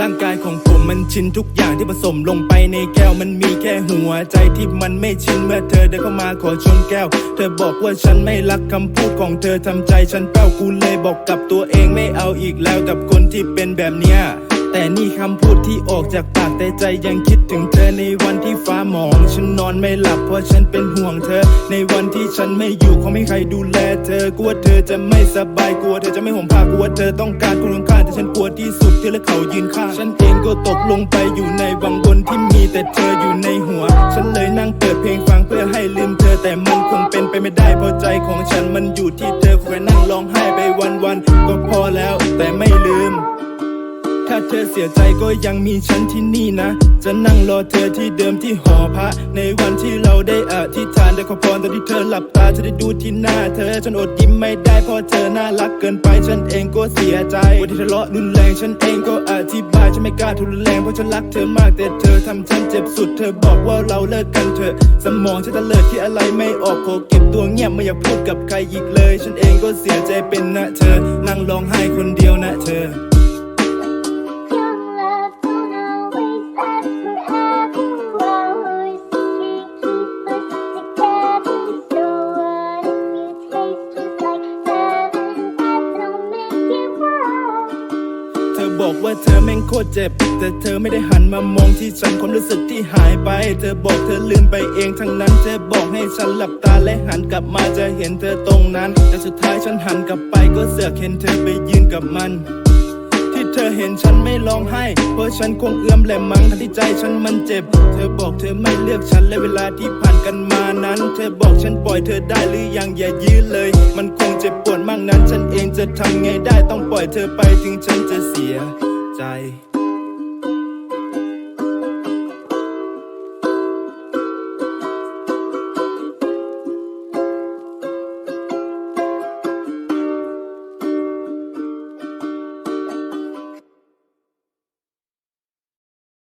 ร่างกายของผมมันชินทุกอย่างที่ผสมลงไปในแก้วมันมีแค่หัวใจที่มันไม่ชินเมื่อเธอเดินเข้ามาขอชนแก้ว เธอบอกว่าฉันไม่รักคำพูดของเธอทำใจฉันเป้ากูเลยบอกกับตัวเองไม่เอาอีกแล้วกับคนที่เป็นแบบเนี้ย แต่นี่คำพูดที่ออกจากปากแต่ใจยังคิดถึงเธอในวันที่ฟ้าหมอง ฉันนอนไม่หลับเพราะฉันเป็นห่วงเธอ ในวันที่ฉันไม่อยู่คงไม่ใครดูแลเธอกลัวเธอจะไม่สบายกลัวเธอจะไม่ห่มผ้ากลัวเธอต้องการคนข้างๆแต่ฉันกลัวที่สุดที่และเขายืนข้างฉันเองก็ตกลงไปอยู่ในวังวนที่มีแต่เธออยู่ในหัว ฉันเลยนั่งเปิดเพลงฟังเพื่อให้ลืมเธอแต่มันคงเป็นไปไม่ได้เพราะใจของฉันมันอยู่ที่เธอคอยนั่งร้องไห้ไปวันๆก็พอแล้ว เธอเสียใจก็ยังมีฉันที่นี่นะ จะนั่งรอเธอที่เดิมที่หอพระในวันที่เราได้อธิษฐานได้ขอพรตอนที่เธอหลับตาจะได้ดูที่หน้าเธอฉันอดยิ้มไม่ได้เพราะเธอน่ารักเกินไปฉันเองก็เสียใจวันที่ทะเลาะรุนแรงฉันเองก็อธิบายฉันไม่กล้าทุนแรงเพราะฉันรักเธอมากแต่เธอทำฉันเจ็บสุด เธอบอกว่าเราเลิกกันเถอะสมองฉันตะเลิดที่อะไรไม่ออกขอเก็บตัวเงียบไม่อยากพูดกับใครอีกเลย ฉันเองก็เสียใจเป็นนะเธอนั่งร้องไห้คนเดียวนะเธอ บอกว่าเธอแม่งโคตรเจ็บ แต่เธอไม่ได้หันมามองที่ฉันความรู้สึกที่หายไป เธอบอกเธอลืมไปเองทั้งนั้น เธอบอกให้ฉันหลับตาและหันกลับมาจะเห็นเธอตรงนั้น แต่สุดท้ายฉันหันกลับไปก็เสือกเห็นเธอไปยืนกับมัน อเห็นฉันไม่ร้องไห้ เพราะฉันคงเอื้อมแหลมมั้งทั้งที่ใจฉันมันเจ็บ เธอบอกเธอไม่เลือกฉันและเวลาที่ผ่านกันมานั้น เธอบอกฉันปล่อยเธอได้หรือยังอย่ายื้อเลย มันคงเจ็บปวดมากนั้น ฉันเองจะทำไงได้ต้องปล่อยเธอไปถึงฉันจะเสียใจ